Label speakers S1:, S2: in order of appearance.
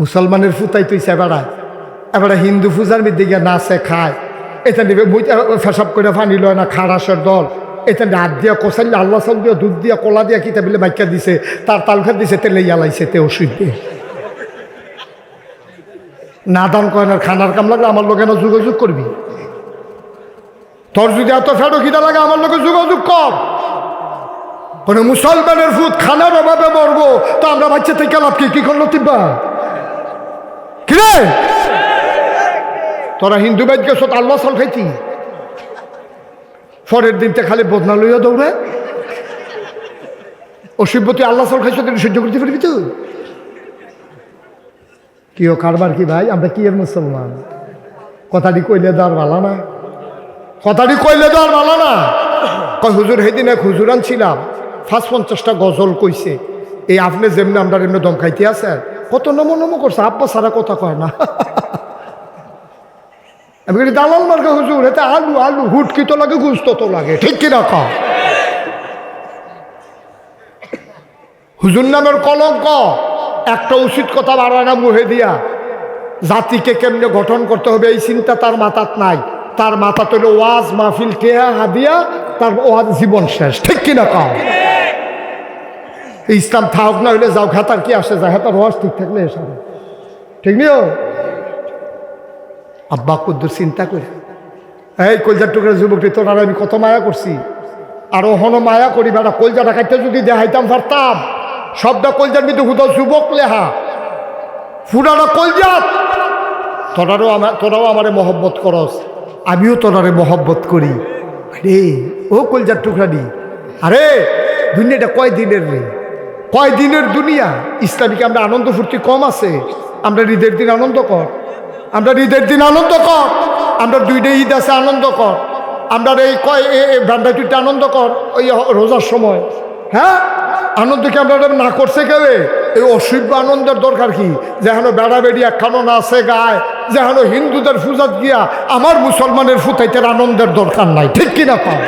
S1: মুসলমানের ফুতাই তুইছে বেড়ায়। এবারে হিন্দু পূজার মধ্যে গিয়ে নাচে, খায়। এটা নিবে ফেসাব করে ফানি লয় না খারাসের দল। এটা হাত দিয়া কষাইলে আল্লাহ সাল দিয়ে দুধ দিয়া, কলা দিয়া কিতা বলে বাইকা দিছে, তার তালখার দিছে তেলে ইয়ালাইছে তে ওষুধ দিয়ে। না দান করেন আর খানার কাম লাগলে আমার লোকে না যোগাযোগ করবি? তোর যদি এত ফেটো খিদা লাগে, আমার লোকে যোগাযোগ কর। কোনো মুসলমানের ফুট খানার অভাবে মরবো, তো আমরা বাচ্চা থেকে লাভ কি? কি করল তিব্বা? কিরে? তোরা হিন্দু বাইদ গেছ আল্লাহ সাল খাইছি পরের দিনতে খালি বদনা লইয়া দৌড়ে। অসিব্যতি আল্লাহ সাল খাইছ তুই সহ্য করতে পারবি তো কি ও কারবার কি ভাই? আমরা কি এর মুসলমান? কথাটি কইলে দেওয়ার ভালো না। কথাটি কইলে দেওয়ার ভালো না। কয়, হুজুর সেদিন এক হুজুর আনছিলাম। ফার্স্ট পঞ্চাশটা গজল কইছে। এই আপনি যেমনি আমরা এমনি দম খাইতে আছেন কত নমো নমো করছে, আব্বা সারা কথা কয় না। আমি বলি, দালাল মার্কা হুজুর, এতে আলু আলু হুটকি তো লাগে, গুস্ত তো লাগে, ঠিক কিনা কম হুজুর নামের কলঙ্ক, একটা উচিত কথা বাড়ায় না মুহে দিয়া। জাতিকে কেমনে গঠন করতে হবে, এই চিন্তা তার মাথাত নাই। তার মাথা তৈল ওয়াজ, মাহফিল কেয়া হাদিয়া, তার ওয়াজ জীবন শেষ, ঠিক কিনা কম ইসলাম থাক না হইলে যাও, খাতার কি আসে যায়? খাতার ওয়াজ ঠিক থাকলে এসে ঠিক নিও? আব্বা কুদ্দুর চিন্তা করে। এই কলজার টুকরা যুবকটি, তোর আমি কত মায়া করছি। আর ওহনো মায়া করি বেটা কলজাটা খাইতে যদি দেখাইতাম, পারতাম। সবটা কলজার মধ্যে হুদা যুবক লেহা। ফুরাটা কলজাত। তোরারও আমার তোরাও আমারে মহব্বত করস। আমিও তোরারে মহব্বত করি। আরে, ও কলজার টুকরা দি আরে, দুনিয়াটা কয় দিনের রে? কয় দিনের দুনিয়া? ইসলামিকে আমরা আনন্দ ফুর্তি কম আছে। আমরা ঈদের দিন আনন্দ কর। আমরা ঈদের দিন আনন্দ কর। আমরা দুইটা ঈদ আছে, আনন্দ কর। আমরা এই কয় ভ্যান্ডা দুইটা আনন্দ কর, ওই রোজার সময়। হ্যাঁ? আনন্দ কি আমরা না করছে কেবে এই অসভ্য আনন্দের দরকার কি? যেন বেড়া বেড়ি একখানো নাচে গায়, যেন হিন্দুদের ফুজাত গিয়া আমার মুসলমানের ফুতাইতের আনন্দের দরকার নাই। ঠিক কিনা পাও